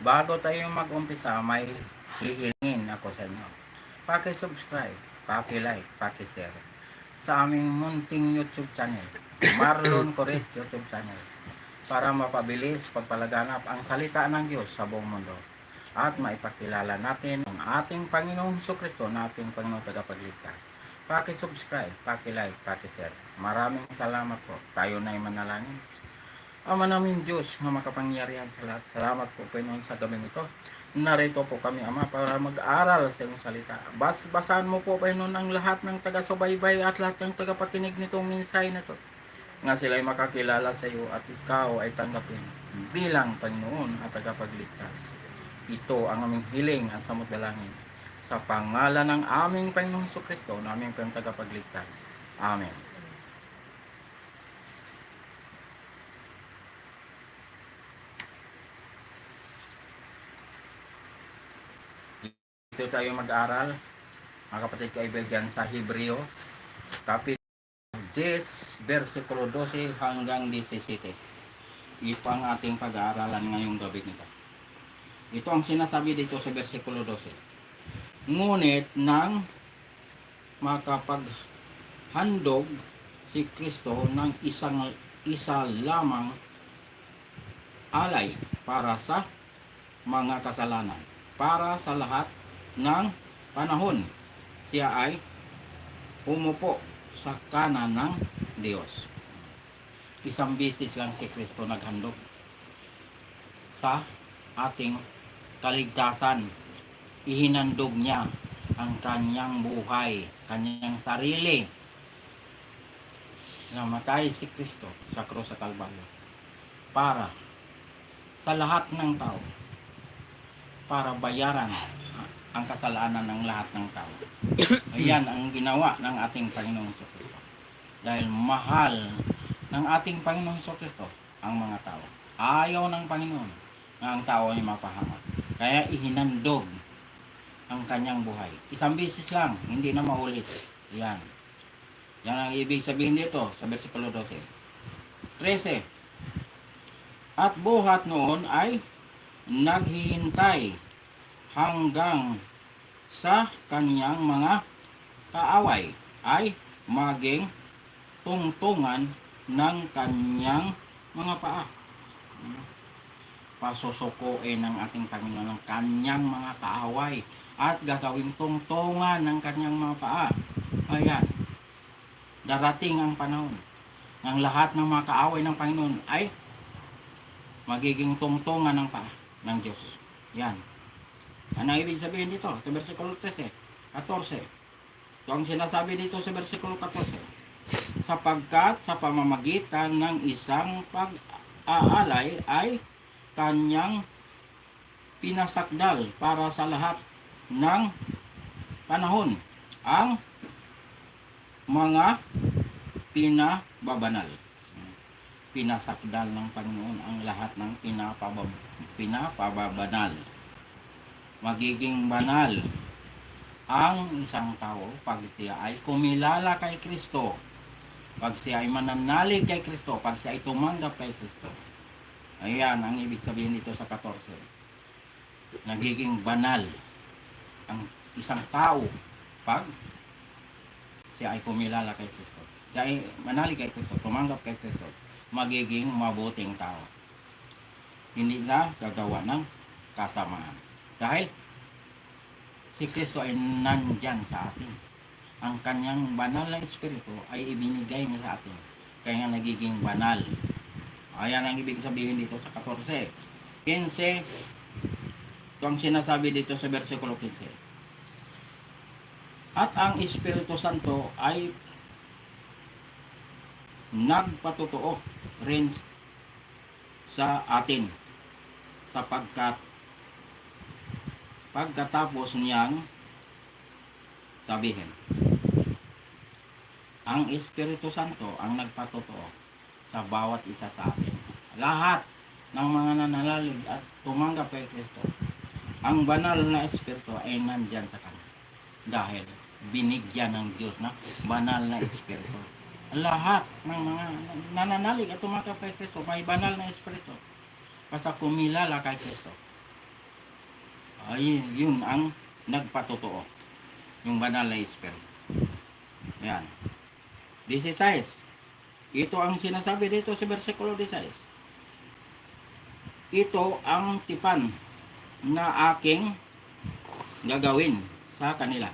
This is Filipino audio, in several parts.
Bago tayo mag-umpisa, may hihilingin ako sa inyo. Paki-subscribe, paki-like, paki-share sa aming munting YouTube channel, Marlon Corret YouTube channel, para mapabilis pagpalaganap ang salita ng Diyos sa buong mundo at maipakilala natin ang ating Panginoong Kristo na ating Panginoong Tagapagligtas. Paki-subscribe, paki-like, paki-share. Maraming salamat po. Tayo na manalangin. Ama namin Diyos na makapangyarihan sa lahat. Salamat po Panginoon sa gabing ito. Narito po kami Ama para mag-aral sa iyong salita. Bas basahan mo po Panginoon ang lahat ng taga-subaybay at lahat ng tagapakinig nitong minsay na to. Nga sila ay makakilala sa iyo at ikaw ay tanggapin bilang Panginoon at tagapagligtas. Ito ang aming hiling at samot dalangin. Sa pangalan ng aming Panginoong Kristo na aming kang tagapagligtas. Amen. Dito tayo mag-aral, mga kapatid kaibigan, sa Hebreo, kapit 10, versikulo 12 hanggang 17. Ito ang ating pag-aaralan ngayong gabi nito. Ito ang sinasabi dito sa versikulo 12. Ngunit nang makapaghandog si Kristo ng isang isa lamang alay para sa mga kasalanan, para sa lahat ng panahon. Siya ay umupo sa kanan ng Diyos. Isang bisis lang si Kristo naghandog sa ating kaligtasan. Ihinandog niya ang kanyang buhay, kanyang sarili. Namatay si Kristo sa krus sa Kalbaryo para sa lahat ng tao para bayaran ang kasalanan ng lahat ng tao. Ayan ang ginawa ng ating Panginoong Kristo. Dahil mahal ng ating Panginoong Kristo ang mga tao. Ayaw ng Panginoon na ang tao ay mapahamak. Kaya ihinandog ang kanyang buhay. Isang bisis lang, hindi na maulit. Yan. Yan ang ibig sabihin dito sa versikulo 12. 13. At buhat noon ay naghihintay hanggang sa kanyang mga kaaway ay maging tungtungan ng kanyang mga paa. Pasusukuin ng ating Panginoon ng kanyang mga kaaway at gagawing tungtungan ng kanyang mga paa. Ayan. Darating ang panahon ng lahat ng mga kaaway ng Panginoon ay magiging tungtungan ng paa ng Diyos. Yan. Ano ibig sabihin dito? Sa versikulo 13, 14. Ito ang sinasabi dito sa versikulo 14. Sapagkat sa pamamagitan ng isang pag-aalay ay kanyang pinasakdal para sa lahat ng panahon ang mga pinababanal. Pinasakdal ng Panginoon ang lahat ng pinapabab pinapababanal magiging banal ang isang tao pag siya ay kumilala kay Kristo. Pag siya ay mananalig kay Kristo, pag siya ay tumanggap kay Kristo. Ayan ang ibig sabihin dito sa 14. Nagiging banal ang isang tao pag siya ay kumilala kay Kristo. Siya ay manalig kay Kristo, tumanggap kay Kristo. Magiging mabuting tao. Hindi na gagawa ng kasamaan. Dahil si Kristo ay nandyan sa atin. Ang kanyang banal na espiritu ay ibinigay niya sa atin. Kaya nagiging banal. Ayan ang ibig sabihin dito sa 14. 15. Ito ang sinasabi dito sa versikulo 15. At ang Espiritu Santo ay nagpatotoo rin sa atin sapagkat pagkatapos niyang sabihin ang Espiritu Santo ang nagpatotoo sa bawat isa sa atin lahat ng mga nananalig at tumanggap kay Kristo ang banal na Espiritu ay nandyan sa kanya. Dahil binigyan ng Diyos na banal na Espiritu. Lahat ng mga nananalig at tumanggap kay Kristo may banal na Espiritu. Basta kumilala kay Kristo Ay, yun ang nagpatotoo. Yung banal na Espiritu. Yan. 16. Ito ang sinasabi dito sa versikulo 16. Ito ang tipan na aking gagawin sa kanila.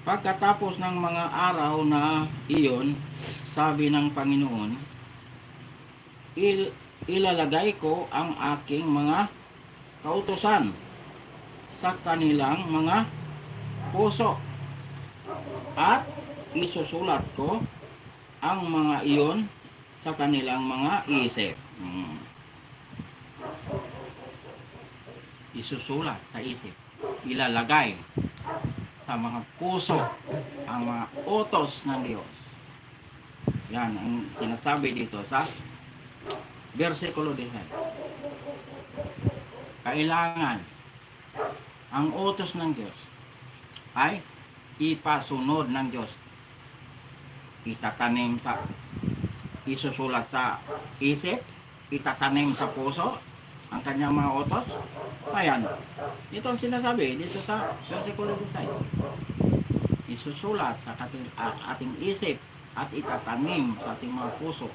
Pagkatapos ng mga araw na iyon, sabi ng Panginoon, il ilalagay ko ang aking mga kautosan sa kanilang mga puso at isusulat ko ang mga iyon sa kanilang mga isip. Hmm. Isusulat sa isip. Ilalagay sa mga puso ang mga utos ng Diyos. Yan ang sinasabi dito sa versikulo 10. Kailangan ang utos ng Diyos ay ipasunod ng Diyos. Itatanim sa isusulat sa isip, itatanim sa puso ang kanyang mga utos. Ayan. Ito ang sinasabi dito sa versikulo 10. Isusulat sa ating, ating isip at itatanim sa ating mga puso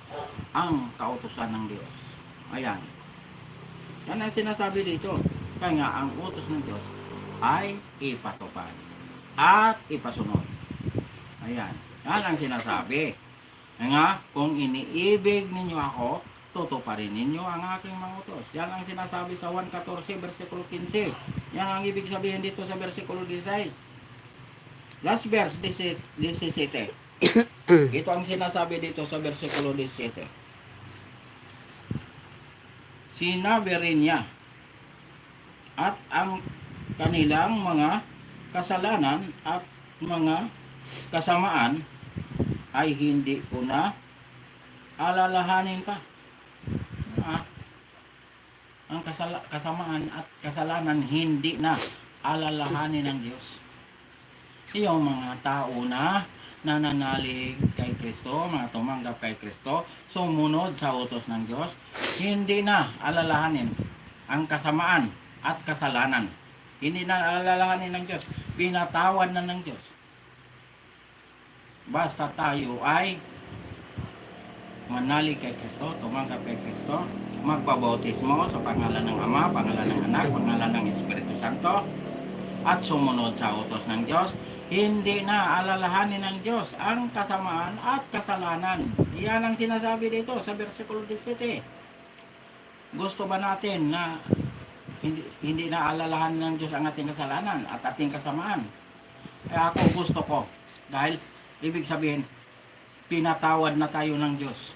ang kautosan ng Diyos. Ayan. Yan ang sinasabi dito. Kaya nga ang utos ng Diyos ay ipatupad at ipasunod. Ayan. Yan ang sinasabi. Kaya nga, kung iniibig ninyo ako, tutuparin ninyo ang aking mga utos. Yan ang sinasabi sa 1.14 versikulo 15. Yan ang ibig sabihin dito sa versikulo 16. Last verse, 17. Ito ang sinasabi dito sa versikulo 17. Sinabi rin niya at ang kanilang mga kasalanan at mga kasamaan ay hindi ko na alalahanin pa. Ah, ang kasala, kasamaan at kasalanan hindi na alalahanin ng Diyos. Yung mga tao na nananalig kay Kristo, mga tumanggap kay Kristo, sumunod sa utos ng Diyos, hindi na alalahanin ang kasamaan at kasalanan. Hindi na alalahanin ng Diyos. Pinatawad na ng Diyos. Basta tayo ay manalig kay Kristo, tumanggap kay Kristo, magpabautismo sa pangalan ng Ama, pangalan ng Anak, pangalan ng Espiritu Santo, at sumunod sa utos ng Diyos, hindi na alalahanin ng Diyos ang kasamaan at kasalanan. Yan ang sinasabi dito sa versikulo 17. Gusto ba natin na hindi, hindi na alalahanin ng Diyos ang ating kasalanan at ating kasamaan? Eh ako gusto ko. Dahil ibig sabihin, pinatawad na tayo ng Diyos.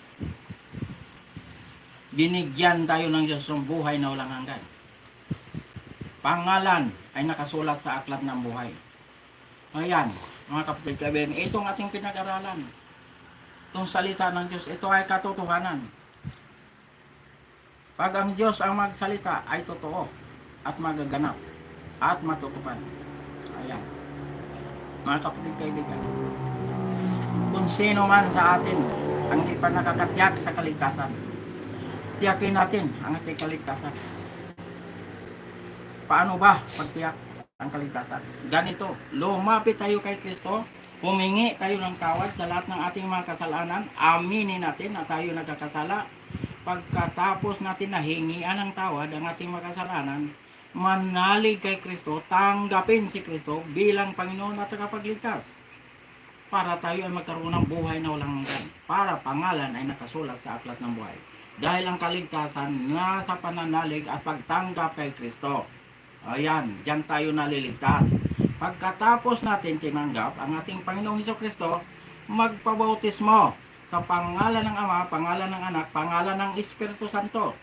Binigyan tayo ng Diyos ng buhay na walang hanggan. Pangalan ay nakasulat sa aklat ng buhay. Ayan, mga kapatid kaibigan, itong ating pinag-aralan. Itong salita ng Diyos, ito ay katotohanan. Pag ang Diyos ang magsalita ay totoo at magaganap at matutupad. Ayan. Mga kapatid kaibigan, kung sino man sa atin ang di pa nakakatiyak sa kaligtasan, tiyakin natin ang ating kaligtasan. Paano ba pagtiyak ang kaligtasan? Ganito, lumapit tayo kay Kristo, humingi tayo ng tawad sa lahat ng ating mga kasalanan, aminin natin na tayo nagkakasala. Pagkatapos natin nahingian ng tawad ang ating mga kasalanan, manalig kay Kristo, tanggapin si Kristo bilang Panginoon at tagapagligtas para tayo ay magkaroon ng buhay na walang hanggan. Para pangalan ay nakasulat sa aklat ng buhay. Dahil ang kaligtasan nasa pananalig at pagtanggap kay Kristo. Ayan, diyan tayo naliligtas. Pagkatapos natin tinanggap ang ating Panginoong Heso Kristo, magpabautismo sa pangalan ng Ama, pangalan ng Anak, pangalan ng Espiritu Santo.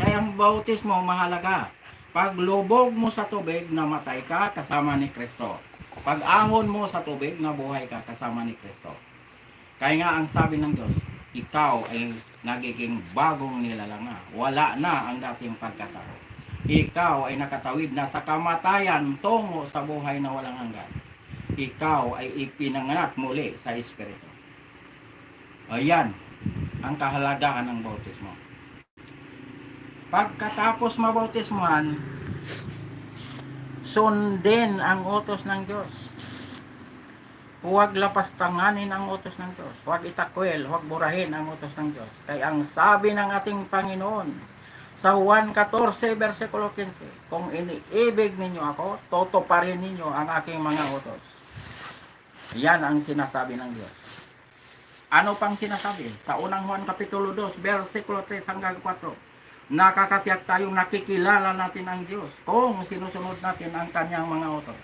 Kaya ang bautismo mahalaga. Pag lubog mo sa tubig, namatay ka kasama ni Kristo. Pag ahon mo sa tubig, nabuhay ka kasama ni Kristo. Kaya nga ang sabi ng Diyos, ikaw ay nagiging bagong nilalang. Wala na ang dating pagkatao. Ikaw ay nakatawid na sa kamatayan tungo sa buhay na walang hanggan. Ikaw ay ipinanganak muli sa Espiritu. Ayan ang kahalagahan ng bautismo. Pagkatapos mabautismuhan, Sundin ang utos ng Diyos. Huwag lapastanganin ang utos ng Diyos. Huwag itakwil, huwag burahin ang utos ng Diyos. Kaya ang sabi ng ating Panginoon sa Juan 14, versikulo 15, Kung iniibig ninyo ako, tutuparin ninyo ang aking mga utos. Yan ang sinasabi ng Diyos. Ano pang sinasabi? Sa unang Juan Kapitulo 2, versikulo 3 hanggang 4, nakakatiyak tayong nakikilala natin ang Diyos kung sinusunod natin ang kanyang mga utos.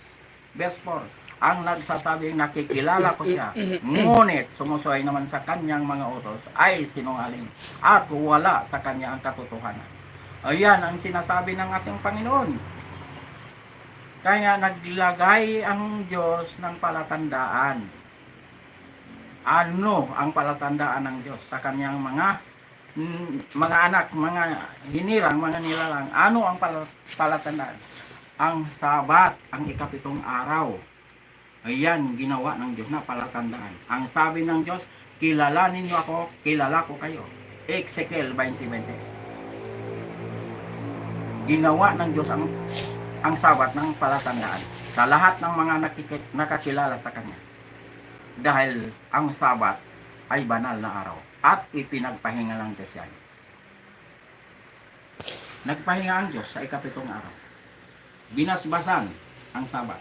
Verse 4, ang nagsasabing nakikilala ko siya, ngunit sumusuway naman sa kanyang mga utos ay sinungaling at wala sa kanya ang katotohanan. Ayan ang sinasabi ng ating Panginoon. Kaya naglagay ang Diyos ng palatandaan. Ano ang palatandaan ng Diyos sa kanyang mga mga anak, mga hinirang, mga nilalang? Ano ang pala- palatandaan? Ang sabat, ang ikapitong araw. Ayan, ginawa ng Diyos na palatandaan. Ang sabi ng Diyos, kilalanin niyo ako, kilala ko kayo. Ezekiel 20.20 Ginawa ng Diyos ang, ang sabat ng palatandaan sa lahat ng mga nakakilala sa Kanya. Dahil ang sabat ay banal na araw at ipinagpahinga ng Diyos yan. Nagpahinga ang Diyos sa ikapitong araw. Binasbasan ang sabat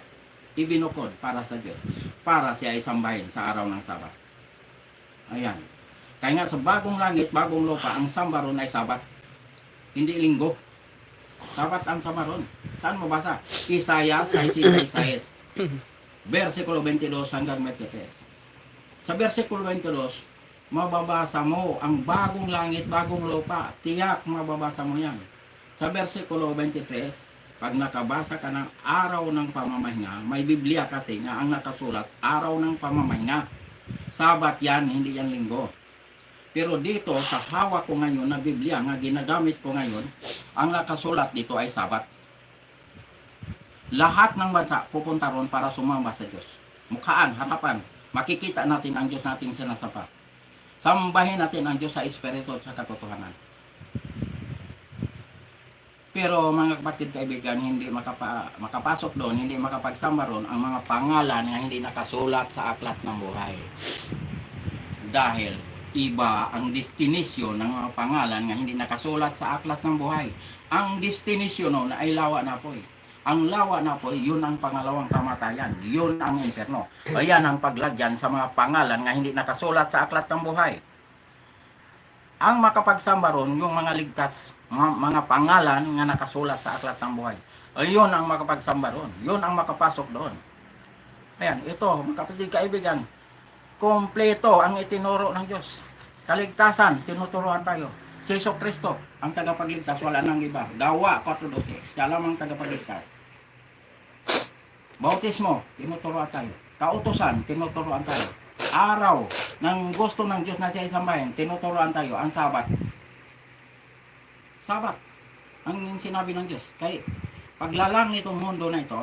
ibinukod para sa Diyos para siya ay sambahin sa araw ng Sabat. Ayan. Kaya nga sa bagong langit, bagong lupa, ang samba ron ay Sabat. Hindi linggo. Sabat ang samba ron. Saan mo basa? Isaiah 66, versikulo 22 hanggang 23. Sa versikulo 22, mababasa mo ang bagong langit, bagong lupa. Tiyak mababasa mo yan. Sa versikulo 23, pag nakabasa ka ng araw ng pamamahinga, may Biblia kasi nga ang nakasulat, araw ng pamamahinga. Sabat yan, hindi yan linggo. Pero dito, sa hawak ko ngayon na Biblia nga ginagamit ko ngayon, ang nakasulat dito ay Sabat. Lahat ng bansa pupunta ron para sumamba sa Diyos. Mukhaan, harapan, makikita natin ang Diyos nating sinasapa. Sambahin natin ang Diyos sa Espiritu at sa katotohanan. Pero mga kapatid kaibigan, hindi makapa, makapasok doon, hindi makapagsamba ron ang mga pangalan na hindi nakasulat sa aklat ng buhay. Dahil iba ang destinasyon ng mga pangalan nga hindi nakasulat sa aklat ng buhay. Ang destinasyon nun ay lawa na po. Ang lawa na po, yun ang pangalawang kamatayan. Yun ang impyerno. Ayan ang paglagyan sa mga pangalan nga hindi nakasulat sa aklat ng buhay. Ang makapagsamba ron, yung mga ligtas mga, mga pangalan nga nakasulat sa aklat ng buhay. Ayun ang makapagsamba doon. Yun ang makapasok doon. Ayan, ito, mga kapatid kaibigan, kompleto ang itinuro ng Diyos. Kaligtasan, tinuturuan tayo. Si Yeso Kristo, ang tagapagligtas, wala nang iba. Gawa 4.12, siya lang ang tagapagligtas. Bautismo, tinuturuan tayo. Kautusan, tinuturuan tayo. Araw ng gusto ng Diyos na siya isambahin, tinuturuan tayo. Ang Sabat, Sabat. Ang sinabi ng Diyos. Kay paglalang nitong mundo na ito,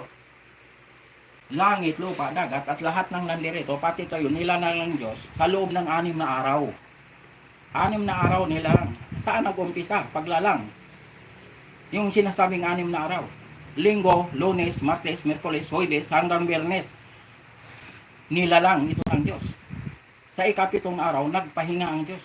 langit, lupa, dagat, at lahat ng nandirito, pati kayo, nila na ng Diyos, sa ng anim na araw. Anim na araw nila. Saan nag-umpisa? Paglalang. Yung sinasabing anim na araw. Linggo, lunes, martes, merkulis, huwebes, hanggang biyernes. Nilalang ito ng Diyos. Sa ikapitong araw, nagpahinga ang Diyos.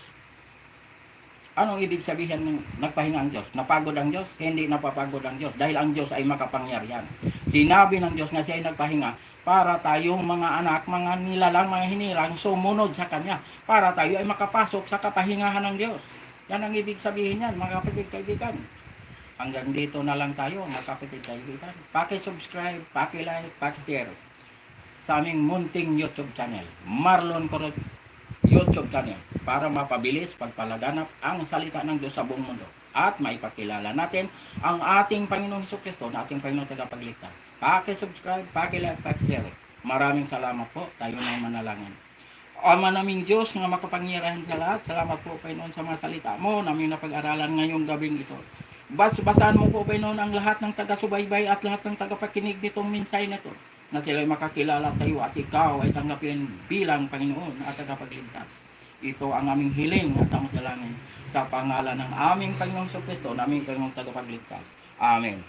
Anong ibig sabihin ng nagpahinga ang Diyos? Napagod ang Diyos? Hindi napapagod ang Diyos dahil ang Diyos ay makapangyarihan. Sinabi ng Diyos na siya ay nagpahinga para tayong mga anak, mga nilalang, mga hinirang sumunod sa Kanya para tayo ay makapasok sa kapahingahan ng Diyos. Yan ang ibig sabihin yan, mga kapatid kaibigan. Hanggang dito na lang tayo, mga kapatid kaibigan. Paki-subscribe, paki-like, paki-share sa aming munting YouTube channel. Marlon Corot YouTube channel para mapabilis pagpalaganap ang salita ng Diyos sa buong mundo at maipakilala natin ang ating Panginoong Hesus Kristo na ating Panginoong tagapagligtas. Paki-subscribe, paki-like, paki-share. Maraming salamat po. Tayo na manalangin. Ama naming Diyos nga makapangyarihan sa lahat. Salamat po Panginoon sa mga salita mo namin napag-aralan ngayong gabing ito. Bas-basahan mo po Panginoon ang lahat ng taga-subaybay at lahat ng tagapakinig nitong minsay na ito na sila'y makakilala sa iyo at ikaw ay tanggapin bilang Panginoon at tagapagligtas. Ito ang aming hiling at ang dalangin sa pangalan ng aming Panginoong Kristo, naming Panginoong Tagapagligtas. Amen.